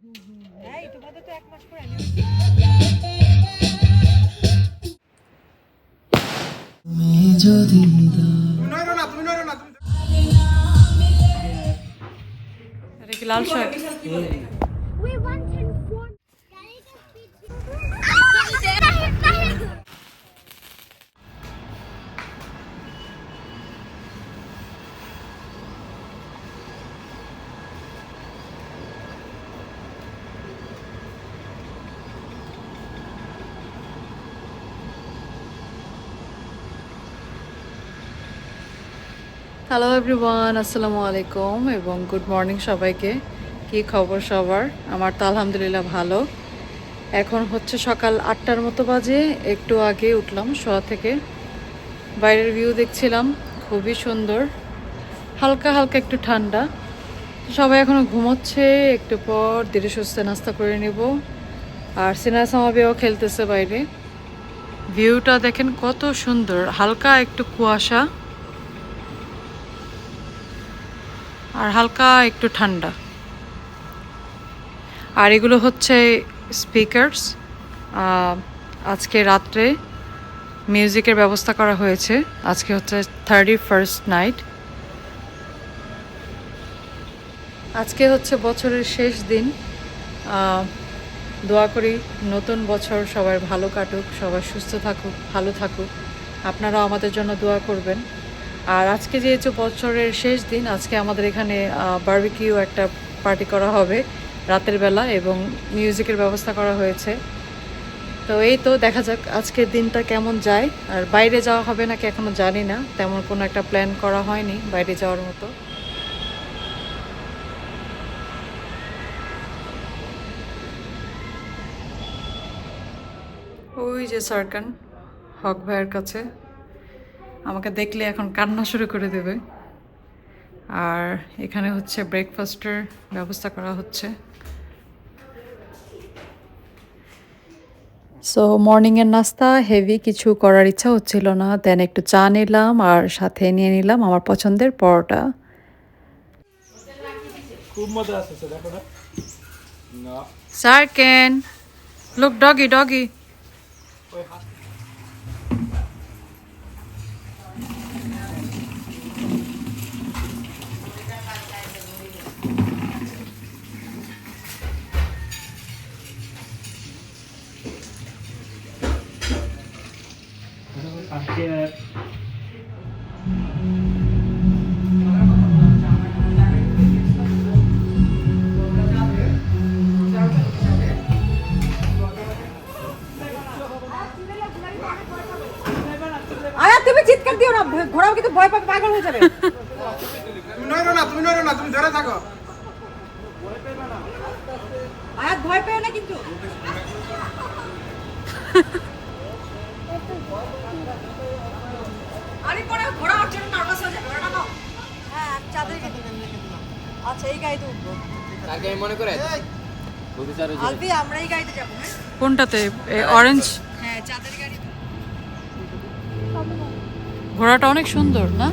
এই তোমাদের তো এক মাস পরে লাল শাক। হ্যালো এভরিওয়ান আসসালামু আলাইকুম এবং গুড মর্নিং সবাইকে। কি খবর সবার? আমার তো আলহামদুলিল্লাহ ভালো। এখন হচ্ছে সকাল আটটার মতো বাজে। একটু আগে উঠলাম শোয়া থেকে। বাইরের ভিউ দেখছিলাম। খুবই সুন্দর। হালকা হালকা একটু ঠান্ডা। সবাই এখনও ঘুমোচ্ছে। একটু পর ধীরে সুস্থে নাস্তা করে নেব। আর সিনা সামাবেও খেলতেছে বাইরে। ভিউটা দেখেন কত সুন্দর। হালকা একটু কুয়াশা। আর হালকা একটু ঠান্ডা। আর এগুলো হচ্ছে স্পিকারস আজকে রাত্রে মিউজিকের ব্যবস্থা করা হয়েছে। আজকে হচ্ছে থার্টি ফার্স্ট নাইট আজকে হচ্ছে বছরের শেষ দিন। দোয়া করি নতুন বছর সবার ভালো কাটুক সবাই সুস্থ থাকুক, ভালো থাকুক। আপনারাও আমাদের জন্য দোয়া করবেন। আর আজকে যেহেতু বছরের শেষ দিন, আজকে আমাদের এখানে বার্বিকিউ একটা পার্টি করা হবে রাতের বেলা এবং মিউজিকের ব্যবস্থা করা হয়েছে। তো এই তো দেখা যাক আজকের দিনটা কেমন যায়। আর বাইরে যাওয়া হবে নাকি এখনও জানি না। তেমন কোনো একটা প্ল্যান করা হয়নি বাইরে যাওয়ার মতো। ওই যে সরকান হক ভাইয়ের কাছে। আমাকে দেখলে এখন কান্না শুরু করে দেবে। আর এখানে হচ্ছে ব্রেকফাস্টের ব্যবস্থা করা হচ্ছে। সো মর্নিংয়ের নাস্তা হেভি কিছু করার ইচ্ছা হচ্ছিল না। দেন একটু চা নিলাম আর সাথে নিয়ে নিলাম আমার পছন্দের পরোটা। খুব মজা আসছে দেখো না। না সার্কেন লুক ডগি ডগি আজকে আরে তুমি চিৎকার দিও না ঘোড়াও কিন্তু ভয় পাবে পাগল হয়ে যাবে। তুমি নড়ো না তুমি নড়ো না তুমি ধরে থাকো। আয়াত ভয় পেও না কিন্তু। আরে পরে ঘোড়া নার্ভাস হয়ে যাবে নাও হ্যাঁ চাঁদের গাড়ি আচ্ছা এই গাড়িতে উঠবো তাকে মনে করে আলবি আমরা এই গাড়িতে যাব হ্যাঁ কোনটাতে অরেঞ্জ হ্যাঁ চাঁদের গাড়ি ঘোড়াটা অনেক সুন্দর না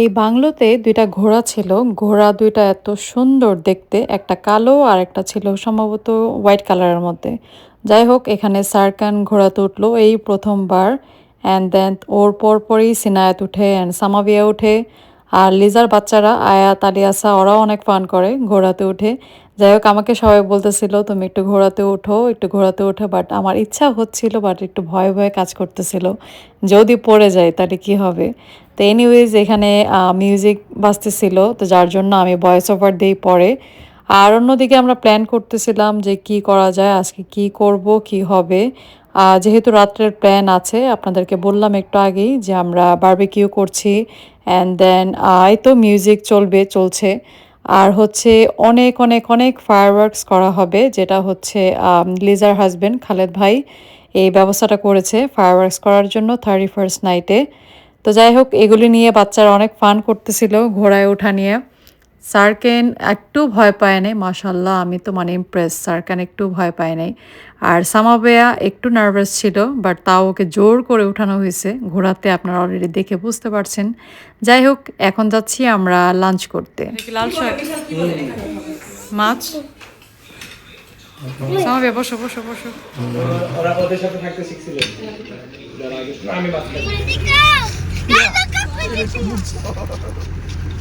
এই বাংলোতে দুইটা ঘোড়া ছিল। ঘোড়া দুইটা এত সুন্দর দেখতে, একটা কালো আর একটা ছিল সম্ভবত হোয়াইট কালারের মধ্যে। যাই হোক, এখানে সারকান ঘোড়াতে উঠল এই প্রথমবার। অ্যান্ড দেন ওর পরপরই সিনায়াত উঠে অ্যান্ড সামাবিয়া উঠে। আর লিজার বাচ্চারা আয়াত আলিয়াসা ওরাও অনেক ফান করে ঘোড়াতে উঠে। যাই হোক আমাকে সবাই বলতেছিল, তুমি একটু ঘোড়াতে ওঠো একটু ঘোড়াতে ওঠো বাট আমার ইচ্ছা হচ্ছিল বাট একটু ভয় ভয়ে কাজ করতেছিল। যদি পড়ে যায়, তাহলে কি হবে? তো এনিওয়েজ এখানে মিউজিক বাজতেছিল। তো যার জন্য আমি ভয়েস ওভার দিই পরে আর অন্যদিকে আমরা প্ল্যান করতেছিলাম যে কি করা যায়, আজকে কি করব, কি হবে। যেহেতু রাত্রের প্ল্যান আছে, আপনাদেরকে বললাম একটু আগেই যে আমরা বারবিকিউ করছি অ্যান্ড দেন এই তো মিউজিক চলবে, চলছে। আর হচ্ছে অনেক অনেক অনেক ফায়ারওয়ার্কস করা হবে, যেটা হচ্ছে লিজার হাজবেন্ড খালেদ ভাই এই ব্যবস্থাটা করেছে ফায়ারওয়ার্কস করার জন্য থার্টি ফার্স্ট নাইটে তো যাই হোক, এগুলি নিয়ে বাচ্চারা অনেক ফান করতেছিল ঘোড়ায় ওঠা নিয়ে। সার্কেন একটু ভয় পায় নাই মাসাল্লাহ আমি তো মানে ইমপ্রেস সার্কেন একটু ভয় পায় নাই। আর সামাবেয়া একটু নার্ভাস ছিল বাট তাও ওকে জোর করে উঠানো হয়েছে ঘোরাতে আপনারা অলরেডি দেখে বুঝতে পারছেন। যাই হোক এখন যাচ্ছি আমরা লাঞ্চ করতে। লাল শাক? মাছ? সামাবেয়া বসো বসো বসো। ওরা ওদের সাথে থাকতে শিখছিলেন আমি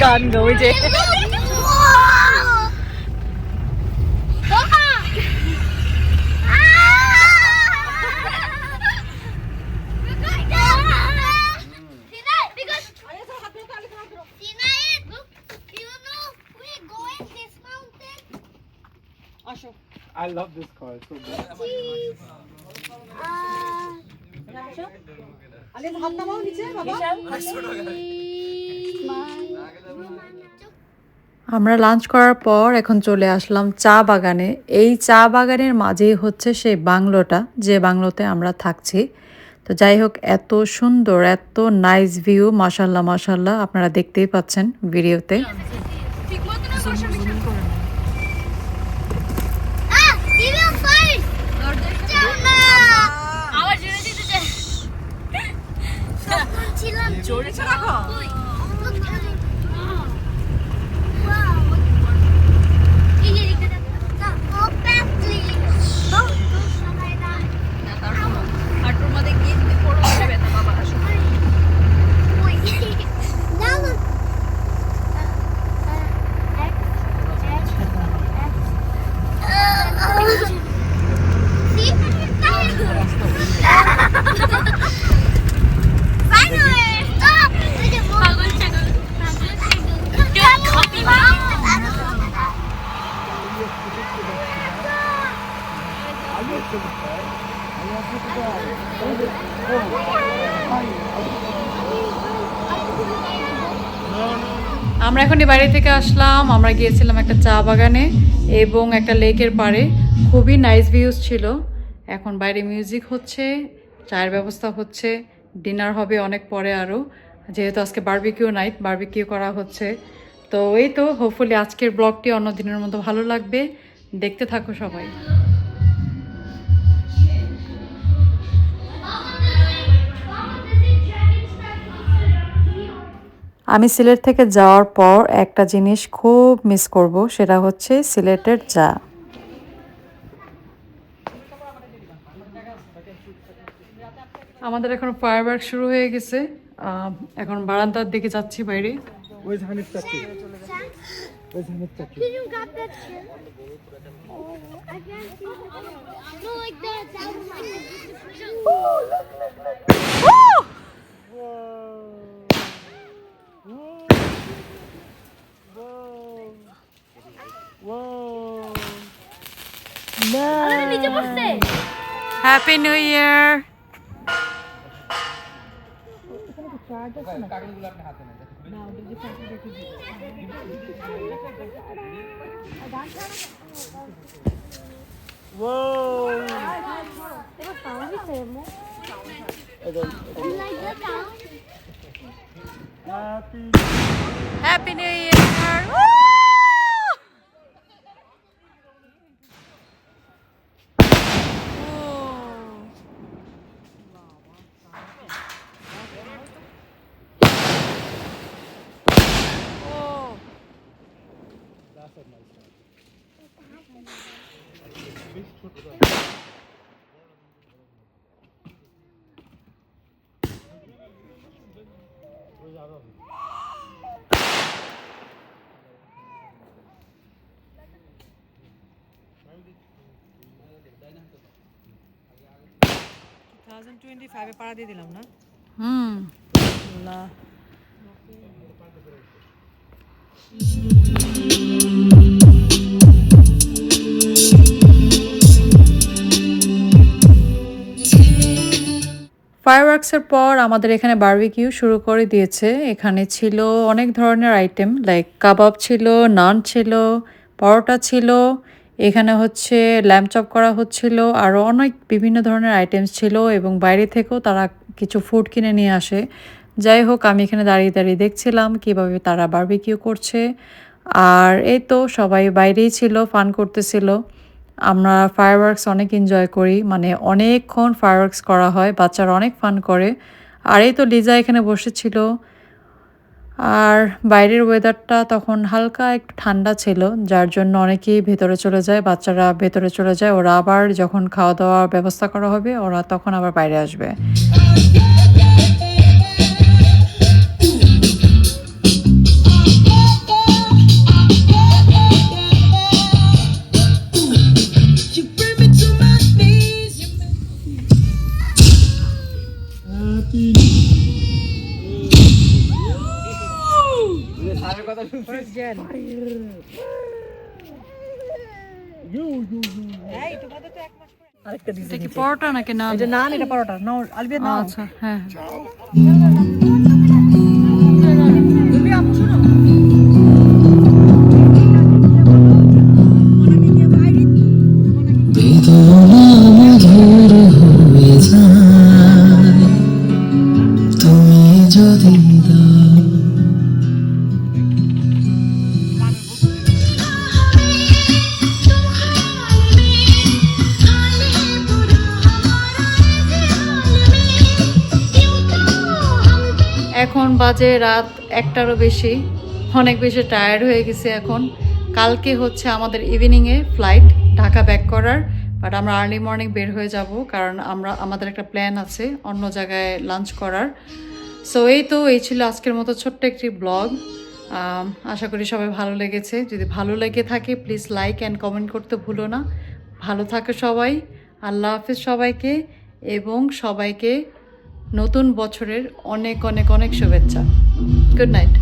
গান গো যে। আসো I love this car. It's so good. আলে হাত নামাও নিচে বাবা আমরা লাঞ্চ করার পর এখন চলে আসলাম চা বাগানে এই চা বাগানের মাঝেই হচ্ছে সেই বাংলোটা যে বাংলোতে আমরা থাকছি তো যাই হোক এত সুন্দর এত নাইস ভিউ মাসাল্লাহ মাসাল্লাহ আপনারা দেখতেই পাচ্ছেন ভিডিওতে জোরে হাঁটুর মধ্যে গিয়ে যদি পড়ো ব্যথা বাবা আসো Now look. See? Finally! Stop! পাগল ছাগল পাগল ছাগল কপি আমরা এখন এই বাইরে থেকে আসলাম। আমরা গিয়েছিলাম একটা চা বাগানে এবং একটা লেকের পাড়ে। খুবই নাইস ভিউজ ছিল। এখন বাইরে মিউজিক হচ্ছে, চায়ের ব্যবস্থা হচ্ছে ডিনার হবে অনেক পরে আরও যেহেতু আজকে বারবিকিউ নাইট বারবিকিউ করা হচ্ছে। তো এই তো হোপফুলি আজকের ব্লগটি অন্য দিনের মতো ভালো লাগবে। দেখতে থাকো সবাই। আমি সিলেট থেকে যাওয়ার পর একটা জিনিস খুব মিস করব সেটা হচ্ছে সিলেটের চা। আমাদের এখন ফায়ারওয়ার্ক শুরু হয়ে গেছে। এখন বারান্দার দিকে যাচ্ছি বাইরে। Happy New Year. Whoa. Happy New Year. Woo! বেশ ছোট পাড়া দিয়ে দিলাম না? হুম। আল্লাহ। ফায়ারওয়ার্কসের পর আমাদের এখানে বার্বিকিউ শুরু করে দিয়েছে। এখানে ছিল অনেক ধরনের আইটেম লাইক কাবাব ছিল নান ছিল, পরোটা ছিল, এখানে হচ্ছে ল্যাম্প চপ করা হচ্ছিল আরও অনেক বিভিন্ন ধরনের আইটেমস ছিল এবং বাইরে থেকেও তারা কিছু ফুড কিনে নিয়ে আসে। যাই হোক, আমি এখানে দাঁড়িয়ে দাঁড়িয়ে দেখছিলাম কীভাবে তারা বারবিকিউ করছে। আর এই তো সবাই বাইরেই ছিল ফান করতেছিল। আমরা ফায়ারওয়ার্কস অনেক এনজয় করি মানে অনেকক্ষণ ফায়ারওয়ার্কস করা হয়, বাচ্চারা অনেক ফান করে। আর এই তো লিজা এখানে বসেছিল। আর বাইরের ওয়েদারটা তখন হালকা একটু ঠান্ডা ছিল, যার জন্য অনেকেই ভেতরে চলে যায়, বাচ্চারা ভেতরে চলে যায়। ওরা আবার যখন খাওয়া দাওয়ার ব্যবস্থা করা হবে, ওরা তখন আবার বাইরে আসবে। স্যারের gen. আরেকটা দিছে এটা কি পরোটা নাকি না এটা নান এটা পরোটা। নাও আলবিয়া নাও। আচ্ছা হ্যাঁ এখন বাজে রাত একটারও বেশি। অনেক বেশি টায়ার্ড হয়ে গেছে এখন। কালকে হচ্ছে আমাদের ইভিনিংয়ে ফ্লাইট ঢাকা ব্যাক করার বাট আমরা আর্লি মর্নিং বের হয়ে যাব কারণ আমরা, আমাদের একটা প্ল্যান আছে অন্য জায়গায় লাঞ্চ করার। সো এই তো, এই ছিল আজকের মতো ছোট্ট একটি ব্লগ আশা করি সবাই ভালো লেগেছে। যদি ভালো লেগে থাকে প্লিজ লাইক অ্যান্ড কমেন্ট করতে ভুলো না। ভালো থাকে সবাই। আল্লাহ হাফিজ সবাইকে এবং সবাইকে নতুন বছরের অনেক অনেক অনেক শুভেচ্ছা। Good night